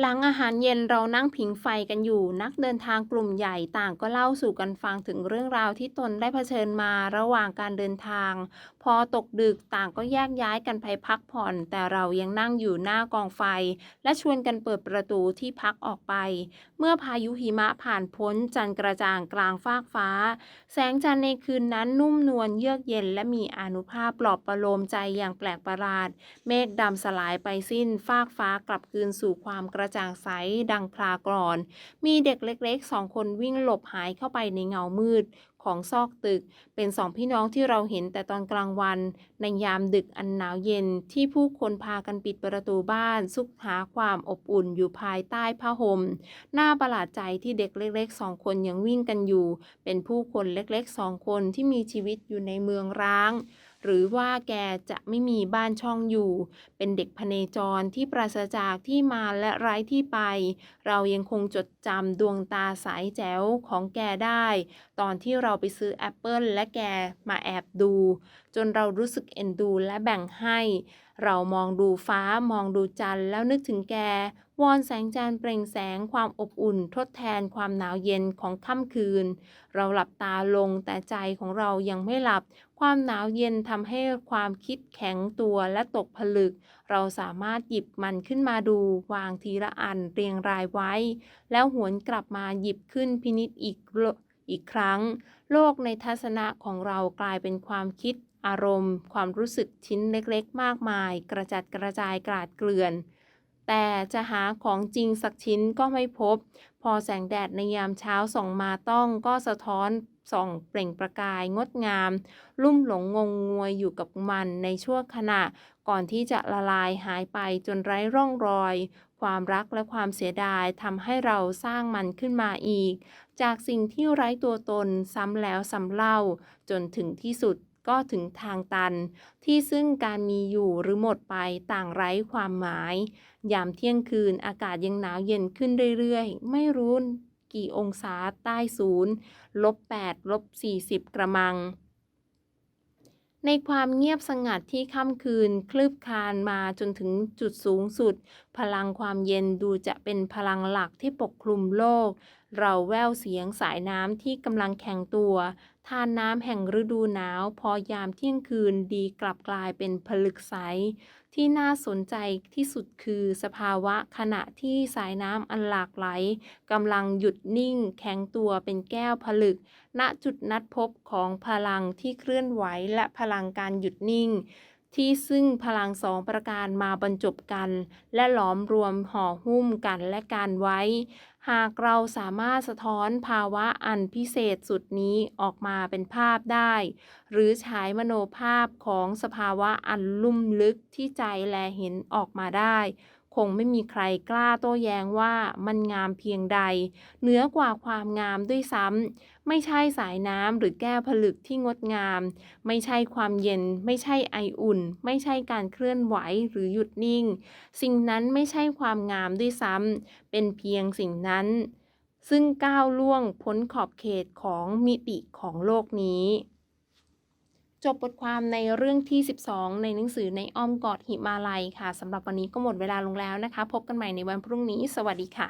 หลังอาหารเย็นเรานั่งผิงไฟกันอยู่ นักเดินทางกลุ่มใหญ่ต่างก็เล่าสู่กันฟังถึงเรื่องราวที่ตนได้เผชิญมาระหว่างการเดินทาง พอตกดึกต่างก็แยกย้ายกันไปพักผ่อน แต่เรายังนั่งอยู่หน้ากองไฟ และชวนกันเปิดประตูที่พักออกไป เมื่อพายุหิมะผ่านพ้นจันกระจ่างกลางฟากฟ้า แสงจันทร์ในคืนนั้นนุ่มนวลเยือกเย็นและมีอนุภาพปลอบประโลมใจอย่างแปลกประหลาด เมฆดำสลายไปสิ้นฟากฟ้ากลับคืนสู่ความกระระจ่างใสดังพลากรอน มีเด็กเล็กๆสองคนวิ่งหลบหายเข้าไปในเงามืดของซอกตึก เป็นสองพี่น้องที่เราเห็นแต่ตอนกลางวัน ในยามดึกอันหนาวเย็นที่ผู้คนพากันปิดประตูบ้าน ซุกหาความอบอุ่นอยู่ภายใต้ผ้าห่มน่าประหลาดใจที่เด็กเล็กๆสองคนยังวิ่งกันอยู่ เป็นผู้คนเล็กๆสองคนที่มีชีวิตอยู่ในเมืองร้าง หรือว่าแกจะไม่มีบ้านช่องอยู่ เป็นเด็กพเนจรที่ปราศจากที่มาและไร้ที่ไป เรายังคงจดจำดวงตาสายแจ๋วของแกได้ ตอนที่เราไปซื้อแอปเปิลและแกมาแอบดู จนเรารู้สึกเอ็นดูและแบ่งให้ เรามองดูฟ้ามองดูจันทร์แล้วนึกถึงแกวอนแสงจันทร์เปล่งแสงความอบอุ่นทดแทนความหนาวเย็นของค่ำคืน เราหลับตาลงแต่ใจของเรายังไม่หลับ ความหนาวเย็นทำให้ความคิดแข็งตัวและตกผลึก เราสามารถหยิบมันขึ้นมาดู วางทีละอันเรียงรายไว้ แล้วหวนกลับมาหยิบขึ้นพินิจอีกอีกครั้ง โลกในทัศนะของเรากลายเป็นความคิด อารมณ์ ความรู้สึกชิ้นเล็กๆ มากมาย กระจัดกระจายกราดเกลื่อน แต่จะหาของจริงสักชิ้นก็ไม่พบ พอแสงแดดในยามเช้าส่องมาต้องก็สะท้อนส่องเปล่งประกายงดงาม ลุ่มหลงงงงวยอยู่กับมันในชั่วขณะ ก่อนที่จะละลายหายไปจนไร้ร่องรอย ความรักและความเสียดายทำให้เราสร้างมันขึ้นมาอีก จากสิ่งที่ไร้ตัวตนซ้ำแล้วซ้ำเล่าจนถึงที่สุด ก็ถึงทางตัน ที่ซึ่งการมีอยู่หรือหมดไปต่างไร้ความหมาย ยามเที่ยงคืนอากาศยังหนาวเย็นขึ้นเรื่อยๆ ไม่รู้กี่องศาใต้ศูนย์ลบ8ลบ40 กระมัง ในความเงียบสงัดที่ค่ำคืน คลืบคลานมาจนถึงจุดสูงสุด พลังความเย็นดูจะเป็นพลังหลักที่ปกคลุมโลก เราแววเสียงสายน้ำที่กำลังแข็งตัว ทานน้ำแห่งฤดูหนาว พอยามเที่ยงคืนดีกลับกลายเป็นผลึกใส ที่น่าสนใจที่สุดคือสภาวะขณะที่สายน้ำอันหลากไหลกำลังหยุดนิ่ง แข็งตัวเป็นแก้วผลึก ณจุดนัดพบของพลังที่เคลื่อนไหวและพลังการหยุดนิ่ง ที่ซึ่งพลังสองประการมาบรรจบกัน และหลอมรวมห่อหุ้มกันและกันไว้ หากเราสามารถสะท้อนภาวะอันพิเศษสุดนี้ออกมาเป็นภาพได้ หรือฉายมโนภาพของสภาวะอันลุ่มลึกที่ใจแลเห็นออกมาได้ คงไม่มีใครกล้าโต้แย้งว่ามันงามเพียงใด เหนือกว่าความงามด้วยซ้ำ ไม่ใช่สายน้ำหรือแก้วผลึกที่งดงาม ไม่ใช่ความเย็น ไม่ใช่ไออุ่น ไม่ใช่การเคลื่อนไหวหรือหยุดนิ่ง สิ่งนั้นไม่ใช่ความงามด้วยซ้ำ เป็นเพียงสิ่งนั้น ซึ่งก้าวล่วงพ้นขอบเขตของมิติของโลกนี้ จบบทความในเรื่องที่ 12 ในหนังสือในอ้อมกอดหิมาลัยค่ะสำหรับวันนี้ก็หมดเวลาลงแล้วนะคะ พบกันใหม่ในวันพรุ่งนี้ สวัสดีค่ะ